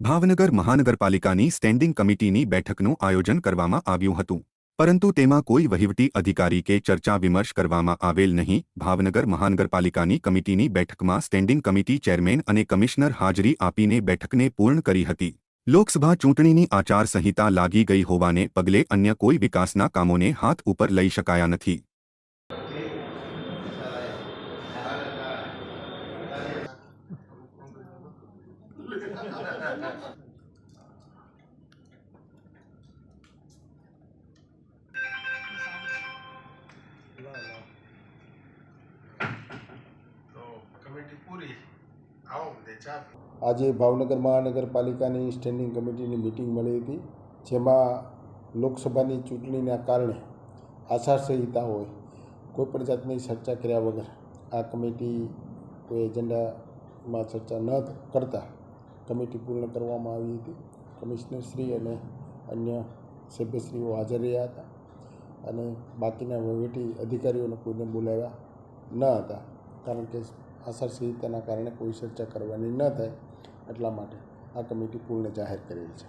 ભાવનગર મહાનગરપાલિકાની સ્ટેન્ડિંગ કમિટીની બેઠકનું આયોજન કરવામાં આવ્યું હતું. પરંતુ તેમાં કોઈ વહીવટી અધિકારી કે ચર્ચા વિમર્શ કરવામાં આવેલ નહીં. ભાવનગર મહાનગરપાલિકાની કમિટીની બેઠકમાં સ્ટેન્ડિંગ કમિટી ચેરમેન અને કમિશનર હાજરી આપીને બેઠકને પૂર્ણ કરી હતી. લોકસભા ચૂંટણીની આચારસંહિતા લાગી ગઈ હોવાને પગલે અન્ય કોઈ વિકાસના કામોને હાથ ઉપર લઈ શકાયા નથી. આજે ભાવનગર મહાનગરપાલિકાની સ્ટેન્ડિંગ કમિટીની મિટિંગ મળી હતી, જેમાં લોકસભાની ચૂંટણીના કારણે આચારસંહિતા હોય કોઈપણ જાતની ચર્ચા કર્યા વગર આ કમિટી કોઈ એજન્ડામાં ચર્ચા ન કરતા. કમિટી પૂર્ણ કરવામાં આવી હતી. કમિશનરશ્રી અને અન્ય સભ્યશ્રીઓ હાજર રહ્યા હતા અને બાકીના વહીવટી અધિકારીઓને કોઈને બોલાવ્યા ન હતા. કારણ કે આચારસંહિતાના કારણે કોઈ ચર્ચા કરવાની ન થાય એટલા માટે આ કમિટી પૂર્ણ જાહેર કરેલ છે.